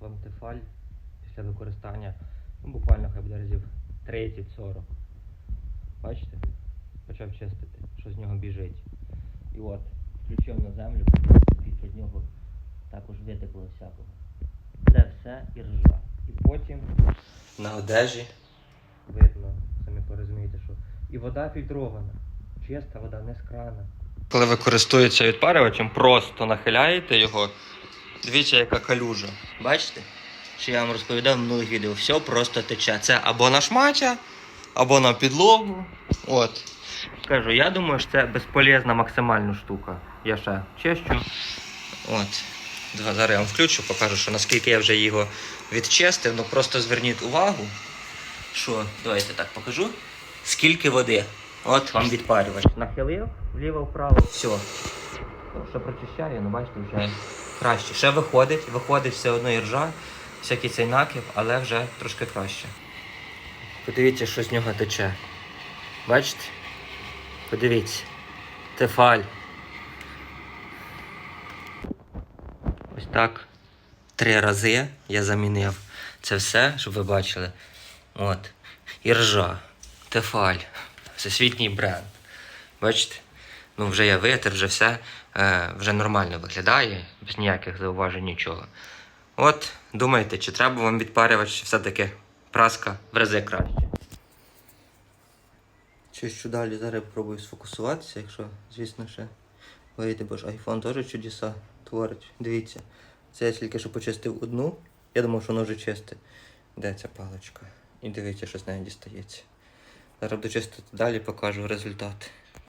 вам після використання, ну буквально хай буде разів 30-40. Бачите? Почав чистити, що з нього біжить. І от, включив на землю, з нього також витекло всякого. Це все іржа. І потім на одежі видно, самі порозумієте, що і вода фільтрована, чиста вода, не з крана. Коли ви користуєтеся відпарювачем, просто нахиляєте його. Дивіться, яка калюжа. Бачите? Що я вам розповідав в минулих відео, все просто тече. Це або на шматя, або на підлогу. От. Кажу, я думаю, що це безполезна максимальна штука. Я ще чищу. От. Зараз я вам включу, покажу, що наскільки я вже його відчистив. Ну просто зверніть увагу, що, давайте так покажу. Скільки води. От вам відпарювач. Нахилив, вліво-вправо, все. Ну, Що прочищає, ну бачите, вже краще. Ще виходить, виходить все одно і ржа, всякий цей накип, але вже трошки краще. Подивіться, що з нього тече. Бачите? Подивіться. Тефаль. Ось так. Три рази я замінив це все, щоб ви бачили. От. Іржа. Тефаль. Всесвітній бренд. Бачите? Ну, вже я витер, вже все е, вже нормально виглядає, без ніяких зауважень нічого. От, думайте, чи треба вам відпарювач, чи все-таки праска в рази краще. Чищу далі, зараз пробую сфокусуватися, якщо, звісно, ще вийде, бо ж айфон теж чудеса творить. Дивіться, це я тільки що почистив одну. Я думав, що воно вже чисте. Де ця паличка? І дивіться, що з нею дістається. Зараз буду чистити далі, покажу результат.